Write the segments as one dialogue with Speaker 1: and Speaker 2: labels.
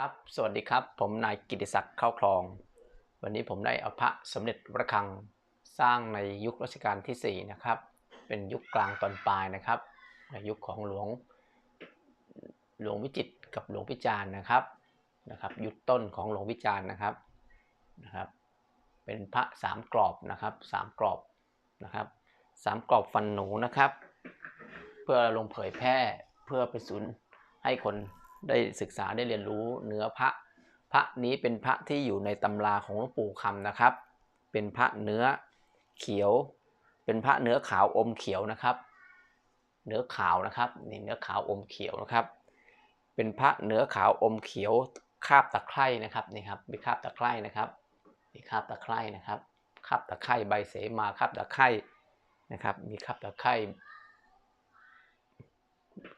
Speaker 1: ครับ สวัสดีครับ ผมนายกิติศักดิ์เข้าคลอง วันนี้ผมได้เอาพระสมเด็จพระฆังสร้างในยุครัชกาลที่4นะครับ เป็นยุคกลางตอนปลายนะครับ ในยุคของหลวงหลวงวิจิตกับหลวงพิจารณ์นะครับนะครับ ยุคต้นของหลวงวิจารณ์นะครับนะครับ เป็นพระสามกรอบนะครับสามกรอบนะครับสามกรอบฟันหนูนะครับ เพื่อลงเผยแพร่เพื่อไปศูนย์ให้คน ได้ศึกษาได้เรียนรู้เนื้อพระ พระนี้เป็นพระที่อยู่ในตำราของหลวงปู่คำนะครับ เป็นพระเนื้อเขียว เป็นพระเนื้อขาวอมเขียวนะครับ เนื้อขาวนะครับนี่เนื้อขาวอมเขียวนะครับ เป็นพระเนื้อขาวอมเขียวคาบตะไคร่นะครับนี่ครับมีคาบตะไคร่นะครับมีคาบตะไคร่นะครับคาบตะไคร่ใบเสมาคาบตะไคร่นะครับ มีคาบตะไคร่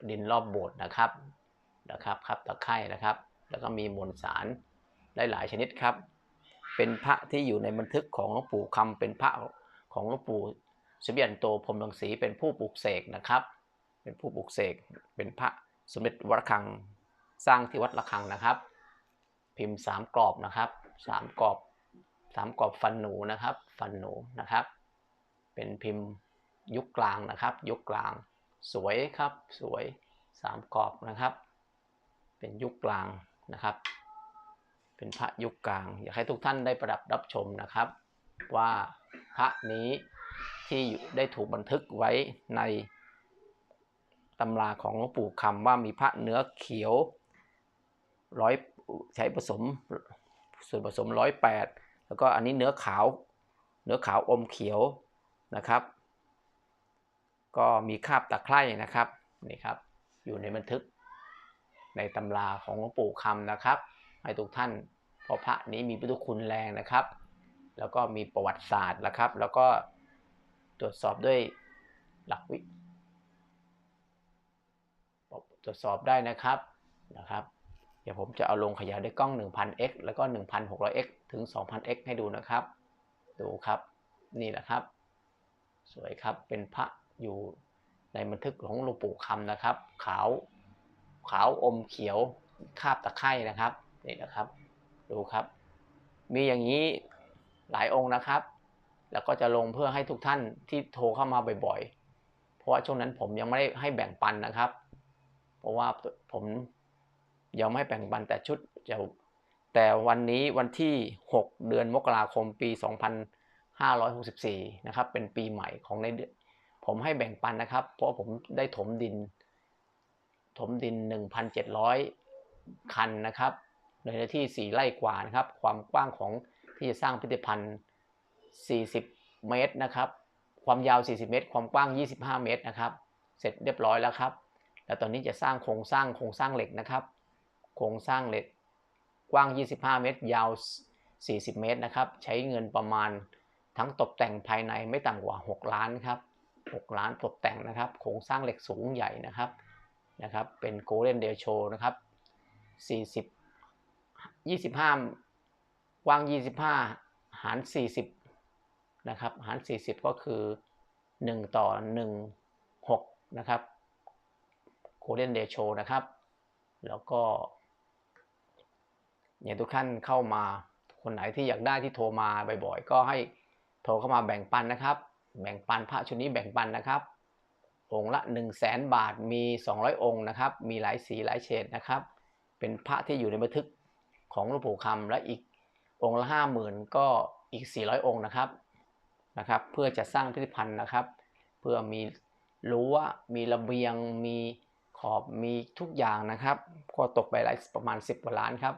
Speaker 1: ดินรอบโบสถ์นะครับ นะครับคาบตะไคร่นะครับ แล้วก็มีมวลสารหลายๆชนิดครับ เป็นพระที่อยู่ในบันทึกของหลวงปู่คำเป็นพระของหลวงปู่สมเด็จโตพรมรังสีเป็นผู้ปลูกเสกนะครับ เป็นผู้ปลูกเสกเป็นพระสมเด็จวัดระฆังสร้างที่วัดระฆังนะครับ พิมพ์สามกรอบนะครับสามกรอบสามกรอบฟันหนูนะครับ ฟันหนูนะครับ เป็นพิมพ์ยุคกลางนะครับ ยุคกลางสวยครับสวยสามกรอบนะครับ เป็นยุคกลางนะครับ เป็นพระยุคกลาง อยากให้ทุกท่านได้ประดับรับชมนะครับ ว่าพระนี้ที่ได้ถูกบันทึกไว้ในตำราของหลวงปู่คำว่ามีพระเนื้อเขียวร้อยใช้ผสมส่วนผสมร้อยแปดแล้วก็อันนี้เนื้อขาว เนื้อขาวอมเขียวนะครับ ก็มีคาบตะไคร่นะครับนี่ครับ อยู่ในบันทึก ในตำราของหลวงปู่คำนะครับให้ทุกท่านเพราะพระนี้มีพุทธคุณแรงนะครับ แล้วก็มีประวัติศาสตร์นะครับ แล้วก็ตรวจสอบด้วยหลักวิตรวจสอบได้นะครับนะครับ เดี๋ยวผมจะเอาลงขยายด้วยกล้อง 1000x แล้วก็ 1600x ถึง 2000x ให้ดูนะครับ ดูครับนี่แหละครับ สวยครับเป็นพระอยู่ในบันทึกของหลวงปู่คำนะครับ ขาว ขาวอมเขียวคาบตะไคร่นะครับนี่นะครับ ดูครับ มีอย่างนี้หลายองค์นะครับ แล้วก็จะลงเพื่อให้ทุกท่านที่โทรเข้ามาบ่อยๆ เพราะว่าช่วงนั้นผมยังไม่ได้ให้แบ่งปันนะครับ เพราะว่าผมยังไม่แบ่งปันแต่ชุดจะแต่วันนี้วันที่ 6 เดือนมกราคมปี 2564 นะครับ เป็นปีใหม่ของในเดือนผมให้แบ่งปันนะครับ เพราะผมได้ถมดิน ถมดิน 1,700 คันนะครับในเนื้อที่ 4 ไร่กว่านะครับ ความกว้างของที่จะสร้างพิพิธภัณฑ์ 40 เมตรนะครับ ความยาว 40 เมตร ความกว้าง 25 เมตรนะครับ เสร็จเรียบร้อยแล้วครับ แล้วตอนนี้จะสร้างโครงสร้างโครงสร้างเหล็กนะครับ โครงสร้างเหล็กกว้าง 25 เมตร ยาว 40 เมตรนะครับ ใช้เงินประมาณทั้งตกแต่งภายในไม่ต่ำกว่า 6 ล้านครับ 6 ล้านตกแต่งนะครับ โครงสร้างเหล็กสูงใหญ่นะครับ นะครับเป็นโกลเด้นเดลโชนะครับ40 25ว้าง 25 หาร 40 นะครับ หาร 40 ก็คือ 1 ต่อ 1 6 นะครับโกลเด้นเดลโชนะครับ แล้วก็เนี่ยทุกท่านเข้ามาคนไหนที่อยากได้ที่โทรมาบ่อยๆ ก็ให้โทรเข้ามาแบ่งปันนะครับ แบ่งปันพระชุดนี้แบ่งปันนะครับ องค์ละ 1 0 0 0 0แบาทมี 200 องค์นะครับ มีหลายสีหลายเฉดนะครับ เป็นพระที่อยู่ในบันทึกของหลวงปู่คำและอีกองค์ละ 50,000 ก็อีก 400 องค์นะครับนะครับ เพื่อจะสร้างพิพิธภัณฑ์นะครับ เพื่อมีรั้วมีระเบียง มีขอบมีทุกอย่างนะครับก็ตกไปหลายประมาณ 10กว่าล้านครับ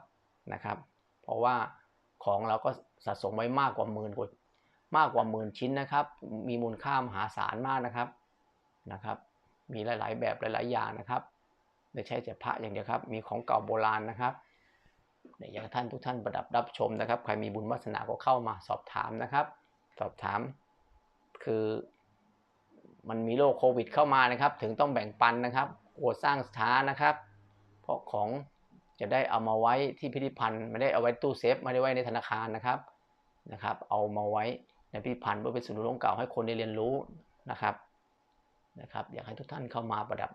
Speaker 1: นะครับ เพราะว่าของเราก็สะสมไว้มากกว่าหมื่นกว่ามากกว่าหมื่นชิ้นนะครับ มีมูลค่ามหาศาลมากนะครับ นะครับ มีหลาย ๆ แบบหลาย ๆ อย่างนะครับไม่ใช่แต่พระอย่างเดียวครับ มีของเก่าโบราณนะครับเนี่ยอย่างท่านทุกท่านประดับรับชมนะครับ ใครมีบุญวาสนาก็เข้ามาสอบถามนะครับ สอบถามคือมันมีโรคโควิดเข้ามานะครับ ถึงต้องแบ่งปันนะครับกลัวสร้างช้านะครับ เพราะของจะได้เอามาไว้ที่พิพิธภัณฑ์ไม่ได้เอาไว้ตู้เซฟไม่ได้ไว้ในธนาคารนะครับนะครับ เอามาไว้ในพิพิธภัณฑ์เพื่อเป็นศูนย์รวมเก่าให้คนได้เรียนรู้นะครับ นะครับ อยากให้ทุกท่านเข้ามาประดับ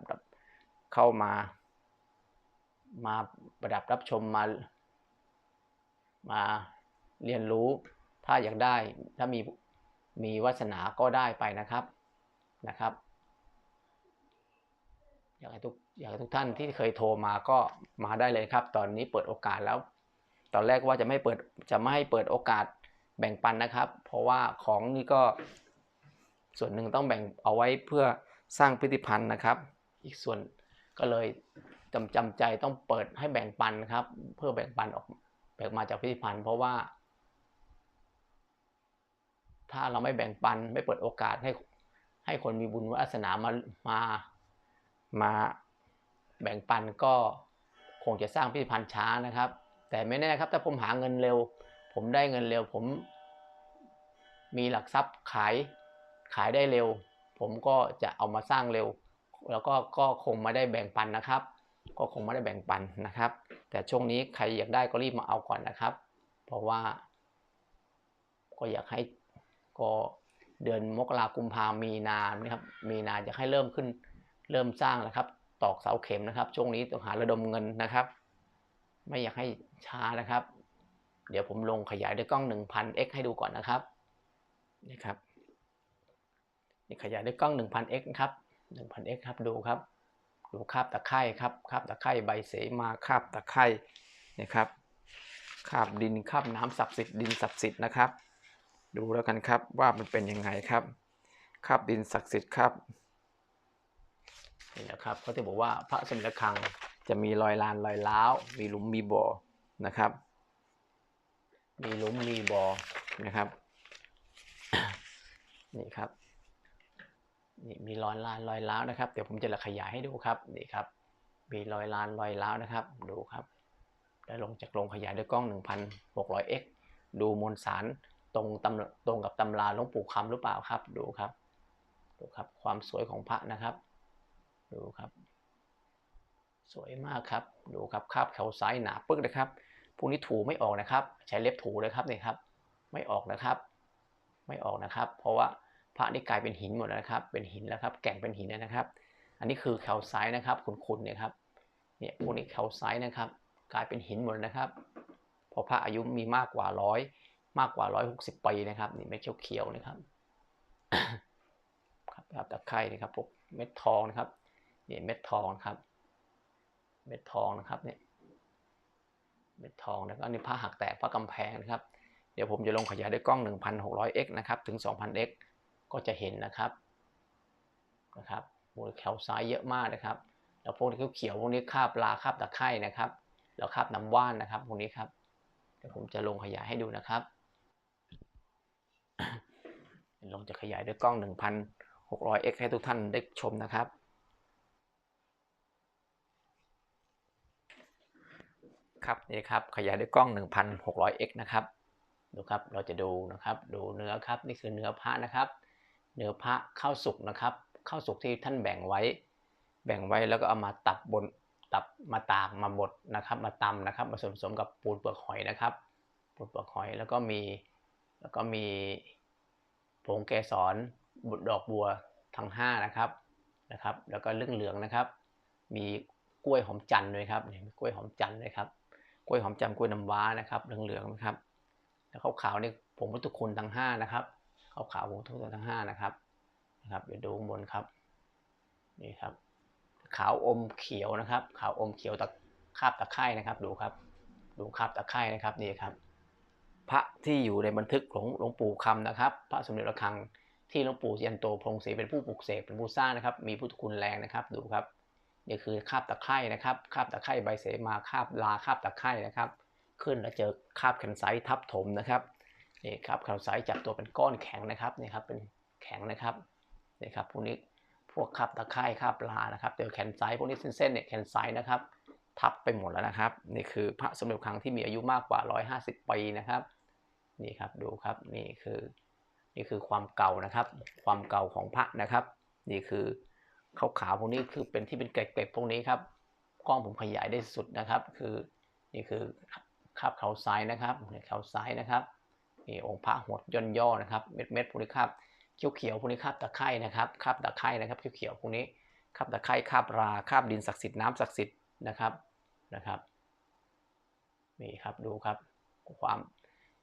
Speaker 1: เข้ามา มาประดับรับชมมา มาเรียนรู้ถ้าอยากได้ถ้ามีมีวาสนาก็ได้ไปนะครับนะครับ อยากให้ทุกอยากให้ทุกท่านที่เคยโทรมาก็มาได้เลยครับ ตอนนี้เปิดโอกาสแล้ว ตอนแรกว่าจะไม่เปิดจะไม่ให้เปิดโอกาสแบ่งปันนะครับ เพราะว่าของนี่ก็ส่วนหนึ่งต้องแบ่งเอาไว้เพื่อ สร้างพิพิธภัณฑ์นะครับ อีกส่วนก็เลยจำจำใจต้องเปิดให้แบ่งปันครับ เพื่อแบ่งปันออกแบ่งมาจากพิพิธภัณฑ์เพราะว่า ถ้าเราไม่แบ่งปันไม่เปิดโอกาสให้ให้คนมีบุญวาสนามามามาแบ่งปันก็คงจะสร้างพิพิธภัณฑ์ช้านะครับ แต่ไม่แน่ครับถ้าผมหาเงินเร็ว ผมได้เงินเร็วผมมีหลักทรัพย์ขายขายได้เร็ว ผมก็จะเอามาสร้างเร็ว แล้วก็ก็คงไม่ได้แบ่งปันนะครับ ก็คงไม่ได้แบ่งปันนะครับ แต่ช่วงนี้ใครอยากได้ก็รีบมาเอาก่อนนะครับ เพราะว่า ก็อยากให้ก็เดือนมกรากุมภามีนานะครับ มีนาจะให้เริ่มขึ้นเริ่มสร้างนะครับ ตอกเสาเข็มนะครับ ช่วงนี้ต้องหาระดมเงินนะครับ ไม่อยากให้ช้านะครับ เดี๋ยวผมลงขยายด้วยกล้อง 1000x ให้ดูก่อนนะครับนี่ครับ ขยายด้วยกล้อง 1000x นะครับ 1000x ครับดูครับ ดูคาบตะไคร่ครับคาบตะไคร่ใบเสมาคาบตะไคร่นะครับคาบดินคาบน้ำศักดิ์สิทธิ์ดินศักดิ์สิทธิ์นะครับ ดูแล้วกันครับว่ามันเป็นยังไงครับคาบดินศักดิ์สิทธิ์ครับนี่นะครับเขาจะบอกว่าพระสมเด็จคังจะมีรอยลานรอยล้าวมีหลุมมีบ่อนะครับ มีหลุมมีบ่อนะครับนี่ครับ นี่มีรอยลานรอยล้าวนะครับ เดี๋ยวผมจะขยายให้ดูครับนี่ครับ มีรอยลานรอยล้าวนะครับ ดูครับได้ลงจากโรงขยายด้วยกล้อง 1600x ดูมวลสารตรงตำตรงกับตำราหลวงปู่คำหรือเปล่าครับ ดูครับ ดูครับ ความสวยของพระนะครับ ดูครับ สวยมากครับ ดูครับคาบแขวซ้ายหนาปึ๊กนะครับ พวกนี้ถูไม่ออกนะครับ ใช้เล็บถูเลยครับนี่ครับ ไม่ออกนะครับ ไม่ออกนะครับ เพราะว่า พระนี่กลายเป็นหินหมดแล้วนะครับ เป็นหินแล้วครับ แก่งเป็นหินแล้วนะครับ อันนี้คือแขวซ้ายนะครับคุณๆเนี่ยครับ เนี่ยพวกนี้แขวซ้ายนะครับ กลายเป็นหินหมดนะครับเพราะพระอายุมีมากกว่าร้อยมากกว่าร้อยหกสิบปีนะครับ นี่เม็ดเขียวๆนะครับครับ ครับตะไคร่นะครับพวกเม็ดทองนะครับ เนี่ยเม็ดทองครับ เม็ดทองนะครับเนี่ย เม็ดทองแล้วก็นี่ผ้าหักแตกผ้ากำแพงนะครับ เดี๋ยวผมจะลงขยายด้วยกล้อง 1600x นะครับ ถึง 2000x ก็จะเห็นนะครับนะครับโอ้แขวซ้ายเยอะมากนะครับ แล้วพวกนี้เขียวพวกนี้คาบลาคาบตะไคร่นะครับ แล้วคาบน้ำว่านนะครับพวกนี้ครับเดี๋ยวผมจะลงขยายให้ดูนะครับ ลงจะขยายด้วยกล้อง 1600x ให้ทุกท่านได้ชมนะครับครับนี่ครับขยายด้วยกล้อง 1600x นะครับดูครับเราจะดูนะครับดูเนื้อครับนี่คือเนื้อพระนะครับ เนื้อพระข้าวสุกนะครับข้าวสุกที่ท่านแบ่งไว้ แบ่งไว้แล้วก็เอามาตับบนตับมาตากมาบดนะครับ มาตำนะครับมาผสมกับปูนเปลือกหอยนะครับ ปูนเปลือกหอยแล้วก็มีแล้วก็มีผงเกสรบุดอกบัวทั้ง5นะครับนะครับ แล้วก็เรื่องเหลืองนะครับ มีกล้วยหอมจันทร์ด้วยครับมีกล้วยหอมจันทร์เลยครับกล้วยหอมจันทร์กล้วยน้ำว้านะครับเหลืองๆนะครับ แล้วขาวๆนี่ผงพุทธคุณทั้ง5นะครับ ขาวๆผงพุทธคุณทั้ง5นะครับนะครับเดี๋ยวดูข้างบนครับนี่ครับ ขาวอมเขียวนะครับ ขาวอมเขียวตะคาบตะไคร่นะครับ ดูครับ ดูคาบตะไคร่นะครับนี่ครับ พระที่อยู่ในบันทึกของหลวงปู่คำนะครับ พระสมเด็จระฆังที่หลวงปู่ยันโตพงศรีเป็นผู้ปลุกเสกเป็นผู้สร้างนะครับ มีพุทธคุณแรงนะครับดูครับนี่คือคาบตะไคร่นะครับคาบตะไคร่ใบเสมาคาบลาคาบตะไคร่นะครับ ขึ้นแล้วเจอคาบแคนไซทับถมนะครับ นี่ครับแคนไซต์จับตัวเป็นก้อนแข็งนะครับนี่ครับเป็นแข็งนะครับนี่ครับพวกนี้พวกคาบตะไคร่คาบปลานะครับเจอแคนไซต์พวกนี้เส้นๆเนี่ยแคนไซต์นะครับทับไปหมดแล้วนะครับ นี่คือพระสมเด็จครั้งที่มีอายุมากกว่า 150 ปีนะครับนี่ครับดูครับนี่คือนี่คือความเก่านะครับ ความเก่าของพระนะครับ นี่คือขาวขาวพวกนี้คือเป็นที่เป็นเกล็ดๆพวกนี้ครับกล้องผมขยายได้สุดนะครับ คือนี่คือคาบเขาซ้ายนะครับเขาซ้ายนะครับ นี่องค์พระหดย่นย่อนะครับ เม็ดเม็ดพวกนี้ครับเขียวเขียวพวกนี้คาบตะไคร่นะครับคาบตะไคร่นะครับเขียวเขียวพวกนี้คาบตะไคร่คาบราคาบดินศักดิ์สิทธิ์น้ำศักดิ์สิทธิ์นะครับนะครับนี่ครับดูครับ ความ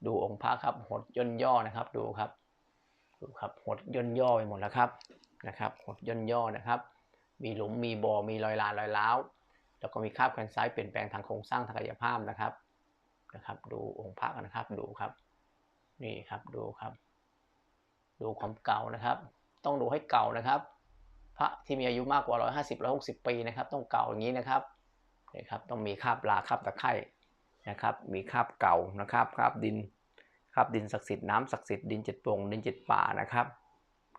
Speaker 1: ดูองค์พระครับหดย่นย่อนะครับดูครับดูครับหดย่นย่อไปหมดแล้วครับนะครับหดย่นย่อนะครับ มีหลุมมีบ่อมีรอยลานรอยร้าวแล้วก็มีคราบแคนไซต์เปลี่ยนแปลงทางโครงสร้างทางกายภาพนะครับนะครับ ดูองค์พระกันนะครับดูครับ นี่ครับดูครับ ดูความเก่านะครับ ต้องดูให้เก่านะครับ พระที่มีอายุมากกว่า 150 160 ปีนะครับ ต้องเก่าอย่างนี้นะครับนี่ครับต้องมีคราบลาคราบตะไคร่นะครับ มีคราบเก่านะครับคราบดินคราบดินศักดิ์สิทธิ์น้ำศักดิ์สิทธิ์ดินเจ็ดโป่งดินเจ็ดป่านะครับ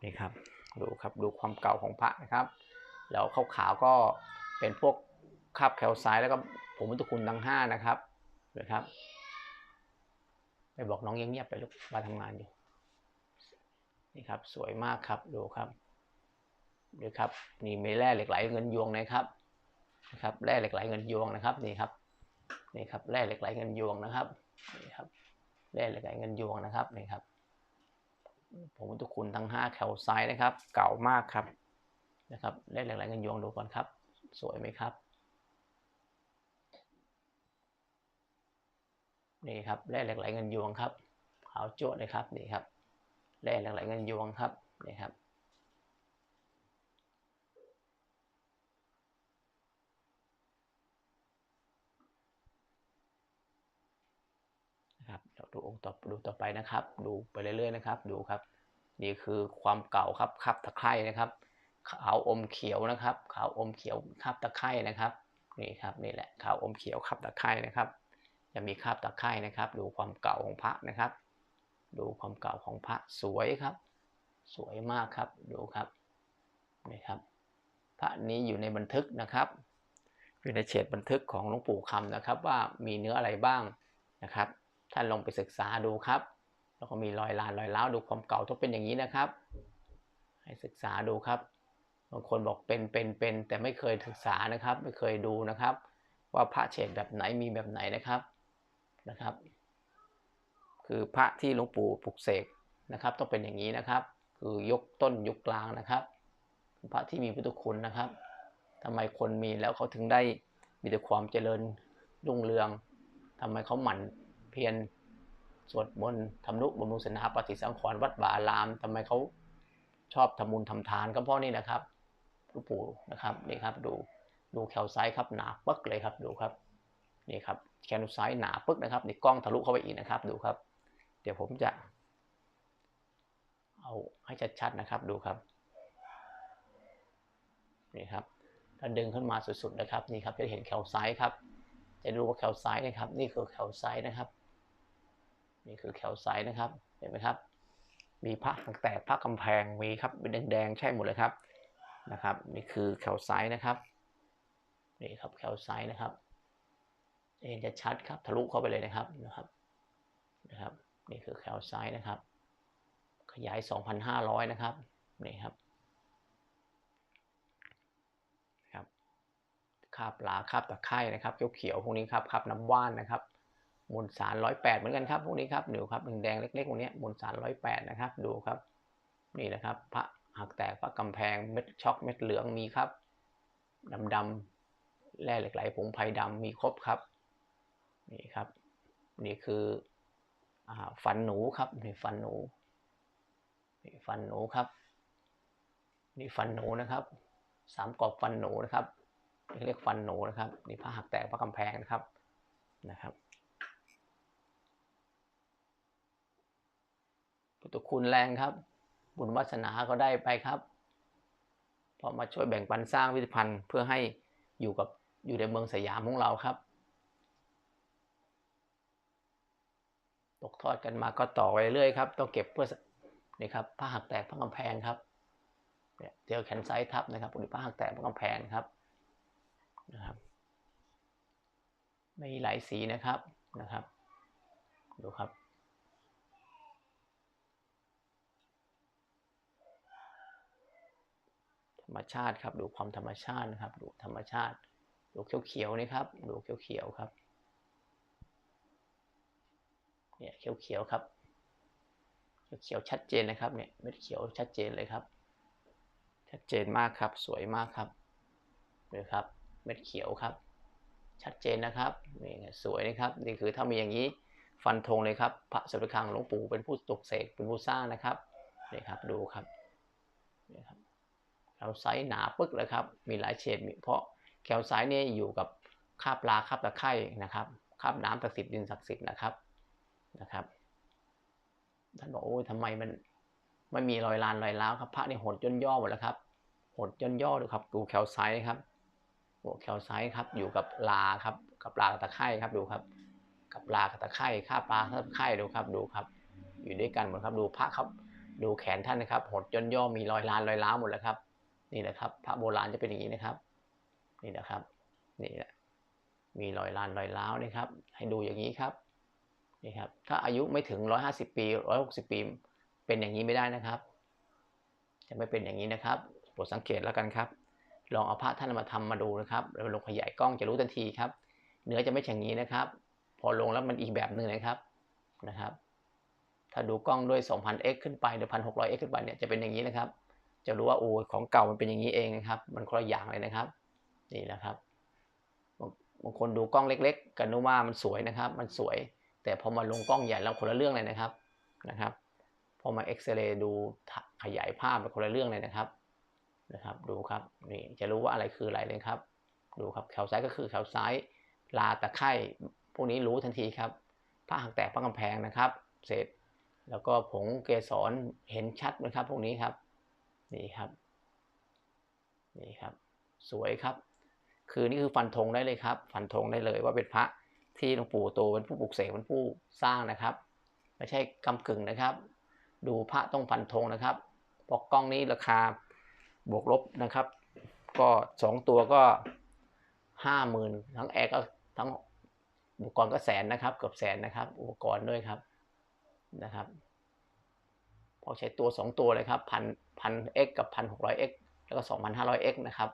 Speaker 1: นี่ครับดูครับดูความเก่าของพระนะครับแล้วขาวขาวก็เป็นพวกคราบแคลไซด์แล้วก็ผงมุตุคุณทั้งห้านะครับนะครับ ไปบอกน้องเงียบๆไปลูกมาทำงานอยู่นี่ครับ สวยมากครับดูครับดูครับนี่มีแร่เหล็กไหลเงินยวงนะครับนะครับแร่เหล็กไหลเงินยวงนะครับนี่ครับนี่ครับแร่เหล็กไหลเงินยวงนะครับนี่ครับแร่เหล็กไหลเงินยวงนะครับนี่ครับผมทุกคุณทั้งห้าแคลไซด์นะครับ เก่ามากครับนะครับแร่เหล็กไหลเงินยวงดูก่อนครับ สวยไหมครับ นี่ครับแร่เหล็กไหลเงินยวงครับขาวโจ้เลยครับนี่ครับแร่เหล็กไหลเงินยวงครับนี่ครับครับเดี๋ยวดูองค์ต่อดูต่อไปนะครับ ดูไปเรื่อยๆนะครับ ดูครับ นี่คือความเก่าครับคับตะไคร่นะครับขาวอมเขียวนะครับขาวอมเขียวคับตะไคร่นะครับนี่ครับนี่แหละขาวอมเขียวคับตะไคร่นะครับ จะมีคราบตะไคร่นะครับ ดูความเก่าของพระนะครับ ดูความเก่าของพระสวยครับ สวยมากครับดูครับนี่ครับ พระนี้อยู่ในบันทึกนะครับ อยู่ในเฉดบันทึกของหลวงปู่คำนะครับ ว่ามีเนื้ออะไรบ้างนะครับท่านลองไปศึกษาดูครับ แล้วก็มีรอยลานรอยร้าดูความเก่าต้องเป็นอย่างนี้นะครับ ให้ศึกษาดูครับบางคนบอกเป็นเป็นเป็นแต่ไม่เคยศึกษานะครับ ไม่เคยดูนะครับ ว่าพระเฉดแบบไหนมีแบบไหนนะครับ นะครับ คือพระที่หลวงปู่ปลุกเสกนะครับต้องเป็นอย่างนี้นะครับ คือยกต้นยกกลางนะครับพระที่มีพุทธคุณนะครับทำไมคนมีแล้วเขาถึงได้มีแต่ความเจริญรุ่งเรืองทำไมเขาหมั่นเพียรสวดมนต์ทำนุบำรุงศาสนาปฏิสังขรณ์วัดบาอารามทำไมเขาชอบทำบุญทำทานก็เพราะนี่นะครับหลวงปู่นะครับนี่ครับดูดูแคลไซด์ครับหนาปึ๊กเลยครับดูครับนี่ครับ แคลไซด์หนาปึ๊กนะครับนี่กล้องทะลุเข้าไปอีกนะครับดูครับ เดี๋ยวผมจะ เอาให้ชัดๆนะครับดูครับนี่ครับถ้าดึงขึ้นมาสุดๆนะครับนี่ครับจะเห็นแคลไซด์ครับ จะดูว่าแคลไซด์นะครับ นี่คือแคลไซด์นะครับนี่คือแคลไซด์นะครับเห็นไหมครับ มีพระแตกพระกำแพงมีครับเป็นแดงๆใช่หมดเลยครับนะครับ นี่คือแคลไซด์นะครับนี่ครับแคลไซด์นะครับ เห็นจะชัดครับทะลุเข้าไปเลยนะครับนะครับนะครับนี่คือแคลไซด์นะครับ ขยาย 2,500 นะครับนี่ครับครับคาบลาคาบตะไคร่นะครับเขียวๆพวกนี้ครับคาบน้ำว่านนะครับมวลสารร้อยแปดเหมือนกันครับพวกนี้ครับดูครับแดงเล็กๆพวกนี้มวลสารร้อยแปดนะครับดูครับนี่นะครับพระหักแตกพระกำแพงเม็ดช็อกเม็ดเหลืองมีครับดำๆแร่เหล็กไหลผงไผ่ดำมีครบครับ นี่ครับ นี่คืออฟันหนูครับนี่ฟันหนูนี่ฟันหนูครับ นี่ฟันหนูนะครับสามกรอบฟันหนูนะครับเรียกฟันหนูนะครับนี่พระหักแตกพระกำแพงนะครับนะครับพุทธคุณแรงครับ บุญวาสนาก็ได้ไปครับพอมาช่วยแบ่งปันสร้างพิพิธภัณฑ์เพื่อให้อยู่กับอยู่ในเมืองสยามของเราครับ ตกทอดกันมาก็ต่อไปเรื่อยครับ ต้องเก็บเพื่อนี่ครับผ้าหักแตกผ้ากำแพงครับเนี่ยเจอแขนไซส์ทับนะครับหรือผ้าหักแตกผ้ากำแพงครับนะครับมีหลายสีนะครับนะครับดูครับธรรมชาติครับดูความธรรมชาตินะครับ ดูธรรมชาติดูเขียวๆนี่ครับดูเขียวๆครับ เนี่ยเขียวๆครับเขียวชัดเจนนะครับเนี่ยเม็ดเขียวชัดเจนเลยครับ ชัดเจนมากครับสวยมากครับดูครับเม็ดเขียวครับ ชัดเจนนะครับนี่สวยนะครับนี่คือถ้ามีอย่างนี้ฟันธงเลยครับพระสมเด็จคลังหลวงปู่เป็นผู้ตกเสกเป็นผู้สร้างนะครับนี่ครับดูครับนี่ครับแคลไซต์หนาปึ๊กเลยครับมีหลายเฉดมีเพราะแคลไซต์เนี่ยอยู่กับคาบลาคาบตะไคร่นะครับคาบน้ำศักดิ์สิทธิ์ดินศักดิ์สิทธิ์นะครับ นะครับท่านบอกโอ้ยทำไมมันไม่มีรอยลานรอยร้าวครับพระนี่หดย่นย่อหมดแล้วครับหดย่นย่อดูครับดูแคลไซต์ครับโอ้แคลไซต์ครับอยู่กับลาครับกับลากับตะไคร่ครับดูครับ กับลากับตะไคร่ข้าปลาข้าตะไคร่ดูครับดูครับ อยู่ด้วยกันหมดครับดูพระครับ ดูแขนท่านนะครับ หดย่นย่อมีรอยลานรอยร้าวหมดแล้วครับ นี่แหละครับ พระโบราณจะเป็นอย่างนี้นะครับ นี่นะครับนี่แหละมีรอยลานรอยร้าวนะครับ ให้ดูอย่างนี้ครับ นี่ครับถ้าอายุไม่ถึงร้อยห้าสิบปีร้อยหกสิบปี เป็นอย่างนี้ไม่ได้นะครับ จะไม่เป็นอย่างนี้นะครับโปรดสังเกตแล้วกันครับ ลองเอาพระท่านมาทำมาดูนะครับแล้วลงขยายกล้องจะรู้ทันทีครับ เนื้อจะไม่อย่างนี้นะครับ พอลงแล้วมันอีกแบบหนึ่งนะครับนะครับ ถ้าดูกล้องด้วย 2000x ขึ้นไปหรือ 1600x ขึ้นไปเนี่ยจะเป็นอย่างนี้นะครับ จะรู้ว่าโอ้ของเก่ามันเป็นอย่างนี้เองครับ มันคนละอย่างเลยนะครับนี่นะครับบางคนดูกล้องเล็ก ๆ กันนึกว่ามันสวยนะครับ มันสวย แต่พอมาลงกล้องใหญ่แล้วคนละเรื่องเลยนะครับนะครับพอมาเอ็กซเรย์ดูขยายภาพเป็นคนละเรื่องเลยนะครับนะครับ ดูครับนี่จะรู้ว่าอะไรคืออะไรเลยครับ ดูครับแคลไซต์ก็คือแคลไซต์ลาตะไคร่พวกนี้รู้ทันทีครับผ้าหักแตกผ้ากำแพงนะครับ เสร็จแล้วก็ผงเกสรเห็นชัดนะครับ พวกนี้ครับนี่ครับนี่ครับ สวยครับ คือนี่คือฟันธงได้เลยครับ ฟันธงได้เลยว่าเป็นพระ ที่หลวงปู่โตเป็นผู้ปลุกเสกเป็นผู้สร้างนะครับไม่ใช่กำกึ่งนะครับ ดูพระต้องฟันธงนะครับปอกกล้องนี้ราคาบวกลบนะครับ ก็สองตัวก็ห้าหมื่นทั้งแอร์ก็ทั้งอุปกรณ์ก็แสนนะครับเกือบแสนนะครับ อุปกรณ์ด้วยครับนะครับ พอใช้ตัว 2 ตัวเลยครับพันพันเอ็กกับพันหกร้อยเอ็กแล้วก็สองพันห้าร้อยเอ็กนะครับ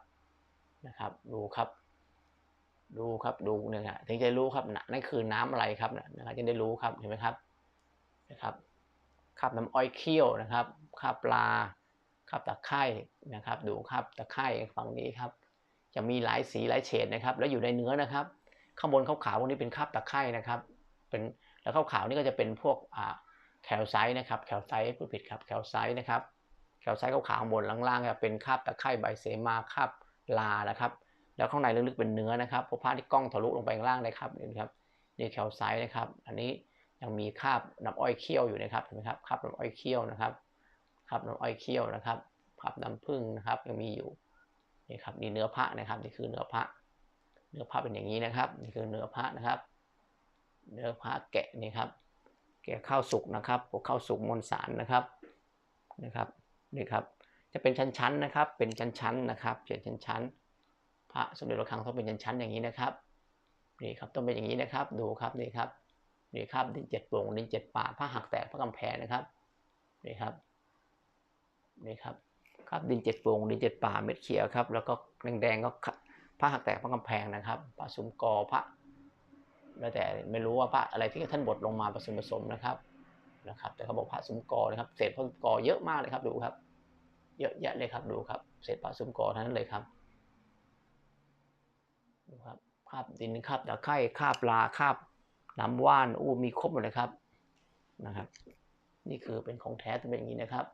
Speaker 1: นะครับ ดูครับ ดูครับดูเนี่ยฮะถึงจะรู้ครับนั่นคือน้ำอะไรครับนะครับจะได้รู้ครับเห็นไหมครับนะครับคราบน้ำอ้อยเคี่ยวนะครับคราบปลาคราบตะไคร่นะครับ ดูครับตะไคร่ฝั่งนี้ครับ จะมีหลายสีหลายเฉดนะครับ แล้วอยู่ในเนื้อนะครับ ข้างบนขาวๆพวกนี้เป็นคราบตะไคร่นะครับ เป็นแล้วขาวๆนี่ก็จะเป็นพวกอ่าแคลไซต์นะครับแคลไซต์พูดผิดครับแคลไซต์นะครับแคลไซต์ขาวๆข้างบนล่างๆเป็นคราบตะไคร่ใบเสมาคราบลานะครับ แล้วข้างในลึกๆเป็นเนื้อนะครับพวกผ้าที่กล้องทะลุลงไปข้างล่างนะครับนี่ครับนี่แคลไซต์นะครับ อันนี้ยังมีคราบน้ำอ้อยเคี่ยวอยู่นะครับเห็นไหมครับคราบน้ำอ้อยเคี่ยวนะครับคราบน้ำอ้อยเคี่ยวนะครับคราบน้ำผึ้งนะครับยังมีอยู่นี่ครับนี่เนื้อพระนะครับนี่คือเนื้อพระ เนื้อพระเป็นอย่างนี้นะครับ นี่คือเนื้อพระนะครับ เนื้อพระแกะนี่ครับ แกะข้าวสุกนะครับพวกข้าวสุกมวลสารนะครับนะครับนี่ครับจะเป็นชั้นๆนะครับ เป็นชั้นๆนะครับเป็นชั้นๆ ระสมเด็จพระคังต้องเป็นชั้นๆอย่างนี้นะครับนี่ครับต้องเป็นอย่างนี้นะครับ ดูครับนี่ครับนี่ครับดินเจ็ดโป่งดินเจ็ดป่าผ้าหักแตกพระกำแพงนะครับนี่ครับนี่ครับครับดินเจ็ดโป่งดินเจ็ดป่าเม็ดเขียวครับ แล้วก็แดงๆก็พระหักแตกพระกำแพงนะครับพระสุมกอพระแล้วแต่ไม่รู้ว่าพระอะไรที่ท่านบดลงมาผสมผสมนะครับนะครับ แต่เขาบอกพระสุมกอนะครับเศษพระสุมกอเยอะมากเลยครับดูครับ เยอะแยะเลยครับดูครับ เศษพระสุมกอทั้งนั้นเลยครับ ครับคาบดินคาบตะไคร่คาบปลาคาบน้ำว่านอู้มีครบหมดเลยครับนะครับ นี่คือเป็นของแท้จะเป็นอย่างนี้นะครับ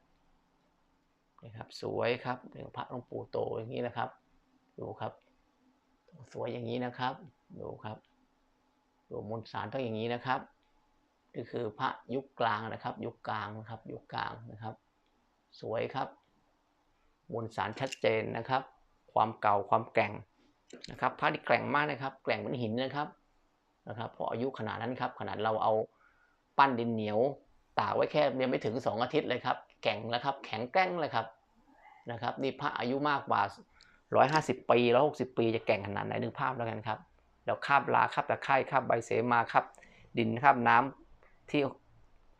Speaker 1: นะครับ สวยครับเรื่องพระหลวงปู่โตอย่างนี้นะครับ ดูครับ สวยอย่างนี้นะครับ ดูครับดูมนสารต้องอย่างนี้นะครับนี่คือพระยุคกลางนะครับ ยุคกลางนะครับ ยุคกลางนะครับ สวยครับมนสารชัดเจนนะครับ ความเก่าความแก่ง นะครับพระที่แกร่งมากนะครับ แกร่งเหมือนหินนะครับนะครับเพราะอายุขนาดนั้นครับ ขนาดเราเอาปั้นดินเหนียว ตากไว้แค่ยังไม่ถึง 2 อาทิตย์เลยครับ แข็งแล้วครับ แข็งแกร่งเลยครับนะครับ นี่พระอายุมากกว่า 150 ปี160 ปีจะแก่งขนาดไหนนึกภาพแล้วกันครับแล้วคาบลาคาบตะไคร่คาบใบเสมาคาบดินคาบน้ำที่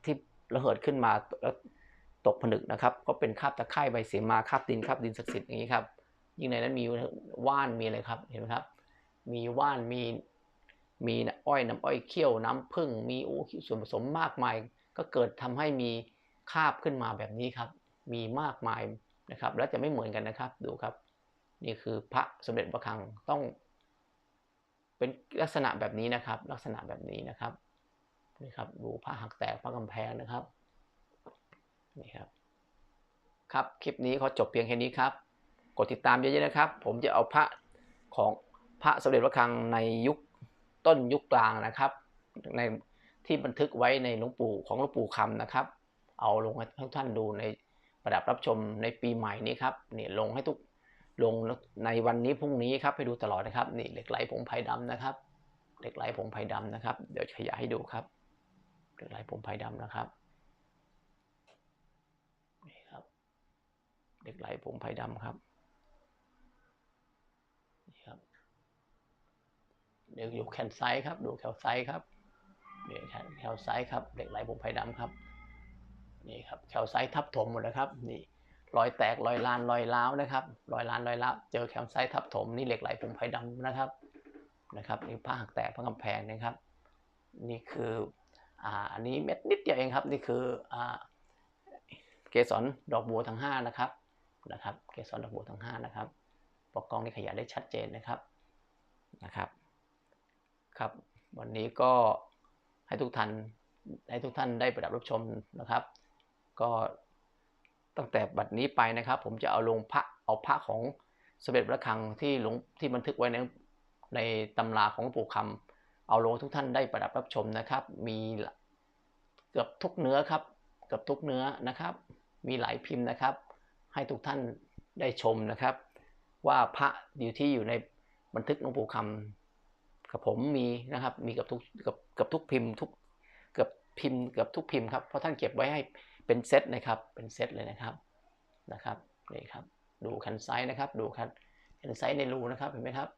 Speaker 1: ที่ระเหิดขึ้นมาแล้วตกผนึกนะครับ ก็เป็นคาบตะไคร่ใบเสมาคาบดินคาบดินศักดิ์สิทธิ์อย่างนี้ครับ ยิ่งในนั้นมีว่านมีอะไรครับเห็นไหมครับ มีว่านมีมีอ้อยน้ำอ้อยเคี่ยวน้ำผึ้งมีโอ้ส่วนผสมมากมาย ก็เกิดทำให้มีคาบขึ้นมาแบบนี้ครับ มีมากมายนะครับ แล้วจะไม่เหมือนกันนะครับดูครับ นี่คือพระสมเด็จพระคังต้อง เป็นลักษณะแบบนี้นะครับ ลักษณะแบบนี้นะครับนี่ครับดูผ้าหักแตกผ้ากำแพงนะครับนี่ครับ ครับคลิปนี้ขอจบเพียงแค่นี้ครับ กดติดตามเยอะๆนะครับ ผมจะเอาพระของพระสมเด็จพระคังในยุคต้นยุคกลางนะครับ ในที่บันทึกไว้ในหลวงปู่ของหลวงปู่คำนะครับ เอาลงให้ทุกท่านดูในประดับรับชมในปีใหม่นี้ครับนี่ลงให้ทุกลงในวันนี้พรุ่งนี้ครับให้ดูตลอดนะครับนี่เหล็กไหลผงไผ่ดำนะครับเหล็กไหลผงไผ่ดำนะครับ เดี๋ยวขยายให้ดูครับเหล็กไหลผงไผ่ดำนะครับนี่ครับเหล็กไหลผงไผ่ดำครับนี่ครับ เดี๋ยวอยู่แขนซ้ายครับ ดูแขนซ้ายครับนี่แขนซ้ายครับเหล็กไหลผงไผ่ดำครับนี่ครับแคลไซต์ทับถมหมดนะครับนี่รอยแตกรอยลานรอยร้าวนะครับรอยลานรอยร้าวเจอแคลไซต์ทับถมนี่เหล็กไหลผงไผ่ดำนะครับนะครับนี่ผ้าหักแตกผ้ากำแพงนะครับ นี่คืออ่าอันนี้เม็ดนิดเดียวเองครับนี่คืออ่าเกสรดอกบัวทั้งห้านะครับนะครับ เกสรดอกบัวทั้งห้านะครับปกกองนี่ขยายได้ชัดเจนนะครับนะครับ ครับ วันนี้ก็ให้ทุกท่านให้ทุกท่านได้ประดับรับชมนะครับ ก็ตั้งแต่บัดนี้ไปนะครับ ผมจะเอาลงพระเอาพระของสมเด็จพระคังที่หลงที่บันทึกไว้ในในตำราของปู่คำเอาลงทุกท่านได้ประดับรับชมนะครับ มีเกือบทุกเนื้อครับเกือบทุกเนื้อนะครับ มีหลายพิมพ์นะครับ ให้ทุกท่านได้ชมนะครับ ว่าพระอยู่ที่อยู่ในบันทึกหลวงปู่คำ กับผมมีนะครับ มีกับทุกกับกับทุกพิมพ์ทุกเกือบพิมพ์กือบทุกพิมพ์ครับเพราะท่านเก็บไว้ให้เป็นเซตนะครับเป็นเซตเลยนะครับนะครับนี่ครับดูคันไซส์นะครับ ดูคันคันไซส์ในรูนะครับเห็นไหมครับ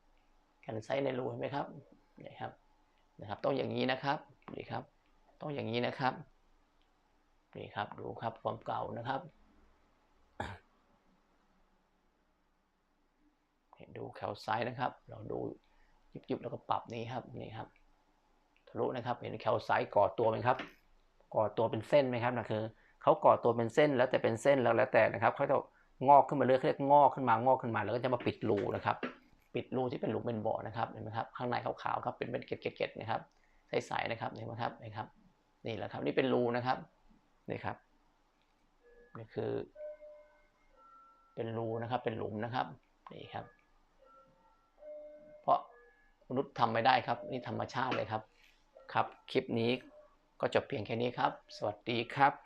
Speaker 1: คันไซส์ในรูเห็นไหมครับนี่ครับนะครับ ต้องอย่างนี้นะครับนี่ครับ ต้องอย่างนี้นะครับนี่ครับดูครับความเก่านะครับดูแคลไซส์นะครับ เราดู ยุบๆแล้วก็ปรับนี้ครับนี่ครับทะลุนะครับเห็นแคลไซต์ก่อตัวไหมครับก่อตัวเป็นเส้นไหมครับนะคือเขาก่อตัวเป็นเส้นแล้วแต่เป็นเส้นแล้วแล้วแต่นะครับเขาจะงอกขึ้นมาเรื่อยเรียกงอกขึ้นมางอกขึ้นมาแล้วก็จะมาปิดรูนะครับ ปิดรูที่เป็นหลุมเป็นบ่อนะครับเห็นไหมครับข้างในขาวๆครับเป็นเป็นเกล็ดๆนะครับใสๆนะครับเห็นไหมครับนี่ครับนี่แหละครับนี่เป็นรูนะครับนี่ครับนี่คือ เป็นรูนะครับเป็นหลุมนะครับนี่ครับ มนุษย์ทำไม่ได้ครับ นี่ธรรมชาติเลยครับ ครับ คลิปนี้ก็จบเพียงแค่นี้ครับ สวัสดีครับ